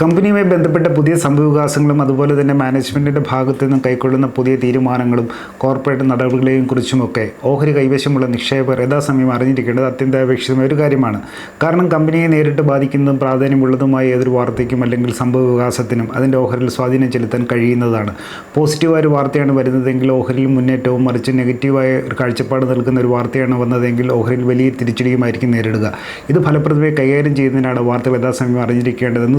കമ്പനിയുമായി ബന്ധപ്പെട്ട പുതിയ സംഭവവികാസങ്ങളും അതുപോലെ തന്നെ മാനേജ്മെന്റിന്റെ ഭാഗത്തു നിന്നും കൈക്കൊള്ളുന്ന പുതിയ തീരുമാനങ്ങളും കോർപ്പറേറ്റ് നടപടികളെയും കുറിച്ചുമൊക്കെ ഓഹരി കൈവശമുള്ള നിക്ഷേപകർ യഥാസമയം അറിഞ്ഞിരിക്കേണ്ടത് അത്യന്താപേക്ഷിതമായ ഒരു കാര്യമാണ്. കാരണം കമ്പനിയെ നേരിട്ട് ബാധിക്കുന്നതും പ്രാധാന്യമുള്ളതുമായ ഏതൊരു വാർത്തയ്ക്കും അല്ലെങ്കിൽ സംഭവവികാസത്തിനും അതിന്റെ ഓഹരിൽ സ്വാധീനം ചെലുത്താൻ കഴിയുന്നതാണ്. പോസിറ്റീവായ ഒരു വാർത്തയാണ് വരുന്നതെങ്കിൽ ഓഹരിയിൽ മുന്നേറ്റവും മറിച്ച് നെഗറ്റീവായ ഒരു കാഴ്ചപ്പാട് നൽകുന്ന ഒരു വാർത്തയാണ് വന്നതെങ്കിൽ ഓഹരിയിൽ വലിയ തിരിച്ചടിയുമായിരിക്കും നേരിടുക. ഇത് ഫലപ്രദമായി കൈകാര്യം ചെയ്യുന്നതിനാണ് വാർത്തകൾ യഥാസമയം അറിഞ്ഞിരിക്കേണ്ടതെന്ന്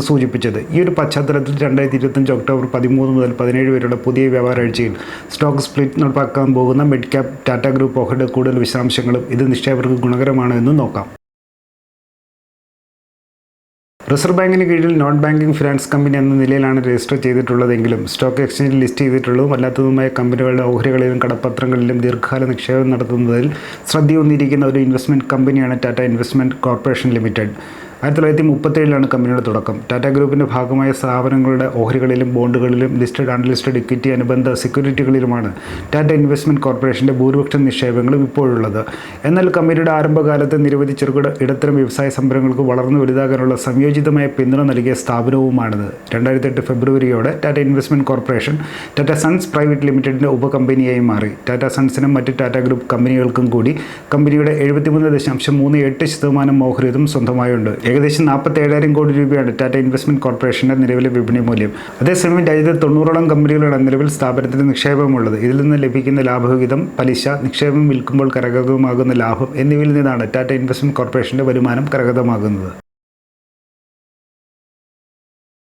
സൂചിപ്പിച്ചത് ഈ ഒരു പശ്ചാത്തലത്തിൽ രണ്ടായിരത്തി ഇരുപത്തഞ്ച് ഒക്ടോബർ പതിമൂന്ന് മുതൽ പതിനേഴ് വരെയുള്ള പുതിയ വ്യാപാരാഴ്ചയിൽ സ്റ്റോക്ക് സ്പ്ലിറ്റ് നടപ്പാക്കാൻ പോകുന്ന മിഡ് ക്യാപ് ടാറ്റ ഗ്രൂപ്പ് ഓഹരിയുടെ കൂടുതൽ വിശദാംശങ്ങളും ഇത് നിക്ഷേപകർക്ക് ഗുണകരമാണ് എന്ന് നോക്കാം. റിസർവ് ബാങ്കിന് കീഴിൽ നോൺ ബാങ്കിംഗ് ഫിനാൻസ് കമ്പനി എന്ന നിലയിലാണ് രജിസ്റ്റർ ചെയ്തിട്ടുള്ളതെങ്കിലും സ്റ്റോക്ക് എക്സ്ചേഞ്ചിൽ ലിസ്റ്റ് ചെയ്തിട്ടുള്ളതും അല്ലാത്തതുമായ കമ്പനികളുടെ ഓഹരികളിലും കടപ്പത്രങ്ങളിലും ദീർഘകാല നിക്ഷേപം നടത്തുന്നതിൽ ശ്രദ്ധയൂന്നിരിക്കുന്ന ഒരു ഇൻവെസ്റ്റ്മെന്റ് കമ്പനിയാണ് ടാറ്റ ഇൻവെസ്റ്റ്മെന്റ് കോർപ്പറേഷൻ ലിമിറ്റഡ്. ആയിരത്തി തൊള്ളായിരത്തി മുപ്പത്തേഴിലാണ് കമ്പനിയുടെ തുടക്കം. ടാറ്റ ഗ്രൂപ്പിന്റെ ഭാഗമായ സ്ഥാപനങ്ങളുടെ ഓഹരികളിലും ബോണ്ടുകളിലും ലിസ്റ്റഡ് അൺലിസ്റ്റഡ് ഇക്വിറ്റി അനുബന്ധ സെക്യൂരിറ്റികളിലുമാണ് ടാറ്റ ഇൻവെസ്റ്റ്മെന്റ് കോർപ്പറേഷന്റെ ഭൂരിപക്ഷം നിക്ഷേപങ്ങളും ഇപ്പോഴുള്ളത്. എന്നാൽ കമ്പനിയുടെ ആരംഭകാലത്ത് നിരവധി ചെറുകിട ഇടത്തരം വ്യവസായ സംരംഭങ്ങൾക്ക് വളർന്നു വലുതാകാനുള്ള സംയോജിതമായ പിന്തുണ നൽകിയ സ്ഥാപനവുമാണിത്. രണ്ടായിരത്തി എട്ട് ഫെബ്രുവരിയോടെ Tata investment corporation Tata sons private ലിമിറ്റഡിന്റെ ഉപകമ്പനിയായി മാറി. ടാറ്റ സൺസിനും മറ്റ് ടാറ്റ ഗ്രൂപ്പ് കമ്പനികൾക്കും കൂടി കമ്പനിയുടെ എഴുപത്തിമൂന്ന് ദശാംശം മൂന്ന് എട്ട് ശതമാനം ഓഹരിതും സ്വന്തമായുണ്ട്. ഏകദേശം നാൽപ്പത്തി ഏഴായിരം കോടി രൂപയാണ് ടാറ്റ ഇൻവെസ്റ്റ്മെന്റ് കോർപ്പറേഷന്റെ നിലവിലെ വിപണി മൂല്യം. അതേസമയം രാജ്യത്ത് തൊണ്ണൂറോളം കമ്പനികളുടെ നിലവിൽ സ്ഥാപനത്തിന് നിക്ഷേപമുള്ളത്. ഇതിൽ നിന്ന് ലഭിക്കുന്ന ലാഭവിഹിതം പലിശ നിക്ഷേപം വിൽക്കുമ്പോൾ കരകതമാകുന്ന ലാഭം എന്നിവയിൽ നിന്നാണ് ടാറ്റ ഇൻവെസ്റ്റ്മെന്റ് കോർപ്പറേഷന്റെ വരുമാനം കരഗതമാകുന്നത്.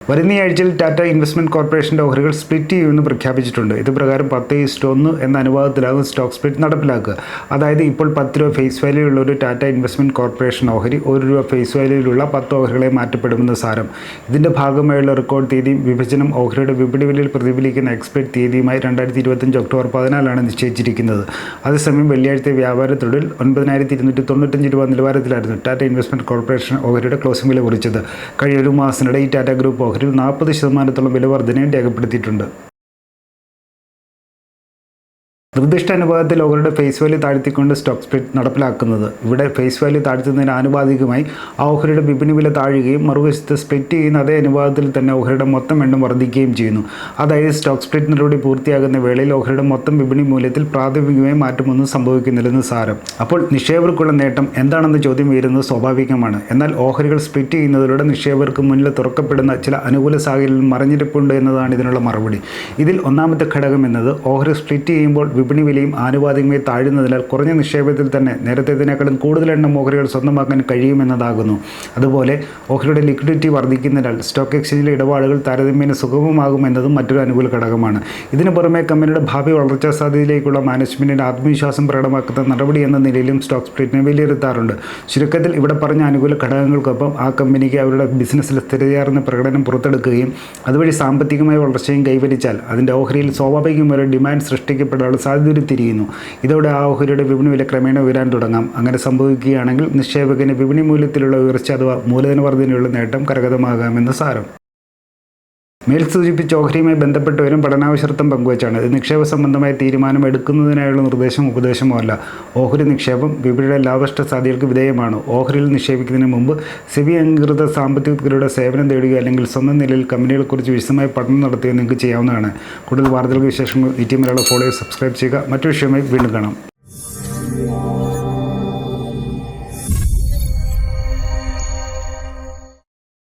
വരുന്ന ആഴ്ചയിൽ ടാറ്റ ഇൻവെസ്റ്റ്മെന്റ് കോർപ്പറേഷന്റെ ഓഹരികൾ സ്പ്ലിറ്റ് ചെയ്യുമെന്ന് പ്രഖ്യാപിച്ചിട്ടുണ്ട്. ഇത് പ്രകാരം പത്ത് ഈസ്റ്റ് ഒന്ന് എന്ന അനുപാതത്തിലാകും സ്റ്റോക്ക് സ്പ്ലിറ്റ് നടപ്പിലാക്കുക. അതായത് ഇപ്പോൾ പത്ത് രൂപ ഫേസ് വാല്യൂ ഉള്ള ഒരു ടാറ്റ ഇൻവെസ്റ്റ്മെന്റ് കോർപ്പറേഷൻ ഓഹരി ഒരു രൂപ ഫേസ് വാല്യൂയിലുള്ള പത്ത് ഓഹരികളെ മാറ്റപ്പെടുമെന്ന് സാരം. ഇതിന്റെ ഭാഗമായുള്ള റെക്കോർഡ് തീയതിയും വിഭജനം ഓഹരിയുടെ വിപണി വിലയിൽ പ്രതിഫലിക്കുന്ന എക്സ്പെക്ട് തീയതിയുമായി രണ്ടായിരത്തി ഇരുപത്തഞ്ച് ഒക്ടോബർ പതിനാലാണ് നിശ്ചയിച്ചിരിക്കുന്നത്. അതേസമയം വെള്ളിയാഴ്ച വ്യാപാരത്തൊഴിൽ ഒൻപതിനായിരത്തി ഇരുന്നൂറ്റി തൊണ്ണൂറ്റഞ്ച് രൂപ നിലവാരത്തിലായിരുന്നു ടാറ്റ ഇൻവെസ്റ്റ്മെന്റ് കോർപ്പറേഷൻ ഓഹരിയുടെ ക്ലോസിംഗ് വില കുറിച്ചത്. കഴിഞ്ഞ ഒരു മാസത്തിനിടെ ഈ ടാറ്റ ഗ്രൂപ്പ് ഓഹരിയിൽ നാൽപ്പത് ശതമാനത്തോളം വില വർധനയും രേഖപ്പെടുത്തിയിട്ടുണ്ട്. നിർദ്ദിഷ്ട അനുപാതത്തിൽ ഓഹരിയുടെ ഫേസ് വാല്യൂ താഴ്ത്തിക്കൊണ്ട് സ്റ്റോക്ക് സ്പ്ലിറ്റ് നടപ്പിലാക്കുന്നത്. ഇവിടെ ഫേസ് വാല്യൂ താഴ്ത്തുന്നതിന് ആനുപാതികമായി ആ ഓഹരിയുടെ വിപണി വില താഴുകയും മറുവശത്ത് സ്പ്ലിറ്റ് ചെയ്യുന്ന അതേ അനുപാതത്തിൽ തന്നെ ഓഹരിയുടെ മൊത്തം എണ്ണം വർദ്ധിക്കുകയും ചെയ്യുന്നു. അതായത് സ്റ്റോക്ക് സ്പ്ലിറ്റ് നടപടി പൂർത്തിയാകുന്ന വേളയിൽ ഓഹരിയുടെ മൊത്തം വിപണി മൂല്യത്തിൽ പ്രാഥമികമായി മാറ്റമൊന്നും സംഭവിക്കുന്നില്ലെന്ന് സാരം. അപ്പോൾ നിക്ഷേപകർക്കുള്ള നേട്ടം എന്താണെന്ന ചോദ്യം ഉയരുന്നത് സ്വാഭാവികമാണ്. എന്നാൽ ഓഹരികൾ സ്പ്ലിറ്റ് ചെയ്യുന്നതിലൂടെ നിക്ഷേപകർക്ക് മുന്നിൽ തുറക്കപ്പെടുന്ന ചില അനുകൂല സാഹചര്യങ്ങൾ മറിഞ്ഞിരിപ്പുണ്ട് എന്നതാണ് ഇതിനുള്ള മറുപടി. ഇതിൽ ഒന്നാമത്തെ ഘടകം എന്നത് ഓഹരി സ്പ്ലിറ്റ് ചെയ്യുമ്പോൾ വിപണി വിലയും ആനുപാതികമായി താഴുന്നതിനാൽ കുറഞ്ഞ നിക്ഷേപത്തിൽ തന്നെ നേരത്തേതിനേക്കാളും കൂടുതൽ എണ്ണം ഓഹരികൾ സ്വന്തമാക്കാൻ കഴിയുമെന്നതാകുന്നു. അതുപോലെ ഓഹരിയുടെ ലിക്വിഡിറ്റി വർദ്ധിക്കുന്നതിനാൽ സ്റ്റോക്ക് എക്സ്ചേഞ്ചിലെ ഇടപാടുകൾ താരതമ്യേന സുഗമമാകുമെന്നതും മറ്റൊരു അനുകൂല ഘടകമാണ്. ഇതിനു പുറമെ കമ്പനിയുടെ ഭാവി വളർച്ചാ സാധ്യതയിലേക്കുള്ള മാനേജ്മെന്റിന്റെ ആത്മവിശ്വാസം പ്രകടമാക്കുന്ന നടപടി എന്ന നിലയിലും സ്റ്റോക്ക് സ്പ്ലിറ്റിനെ വിലയിരുത്താറുണ്ട്. ചുരുക്കത്തിൽ ഇവിടെ പറഞ്ഞ അനുകൂല ഘടകങ്ങൾക്കൊപ്പം ആ കമ്പനിക്ക് അവരുടെ ബിസിനസ്സിലെ സ്ഥിരതയാർന്ന പ്രകടനം പുറത്തെടുക്കുകയും അതുവഴി സാമ്പത്തികമായ വളർച്ചയും കൈവരിച്ചാൽ അതിന്റെ ഓഹരിയിൽ സ്വാഭാവികമായ ഡിമാൻഡ് സൃഷ്ടിക്കപ്പെടാനുള്ള സാധ്യത തിരിയുന്നു ഇതോടെ ആ ഓഹരിയുടെ വിപണി വില ക്രമേണ ഉയരാൻ തുടങ്ങാം. അങ്ങനെ സംഭവിക്കുകയാണെങ്കിൽ നിക്ഷേപകന് വിപണി മൂല്യത്തിലുള്ള ഉയർച്ച അഥവാ മൂലധന വർധനയുള്ള നേട്ടം കരഗതമാകാമെന്ന് സാരം. മേൽ സൂചിപ്പിച്ച ഓഹരിയുമായി ബന്ധപ്പെട്ടവരും പഠനാവശ്യർത്ഥം പങ്കുവച്ചാണ്. ഇത് നിക്ഷേപ സംബന്ധമായ തീരുമാനം എടുക്കുന്നതിനായുള്ള നിർദ്ദേശം ഉപദേശമോ അല്ല. ഓഹരി നിക്ഷേപം വിപണിയുടെ ലാഭഷ്ട സാധ്യതകൾക്ക് വിധേയമാണ്. ഓഹരിയിൽ നിക്ഷേപിക്കുന്നതിന് മുമ്പ് സെബി അംഗീകൃത സാമ്പത്തിക സേവനം തേടുക അല്ലെങ്കിൽ സ്വന്തം നിലയിൽ കമ്പനികളെക്കുറിച്ച് വിശദമായി പഠനം നടത്തുകയോ നിങ്ങൾക്ക് ചെയ്യാവുന്നതാണ്. കൂടുതൽ വാർത്തകൾക്ക് വിശേഷങ്ങൾ E T Malayalam follow subscribe ചെയ്യുക. മറ്റു വിഷയമായി വീണ്ടും കാണാം.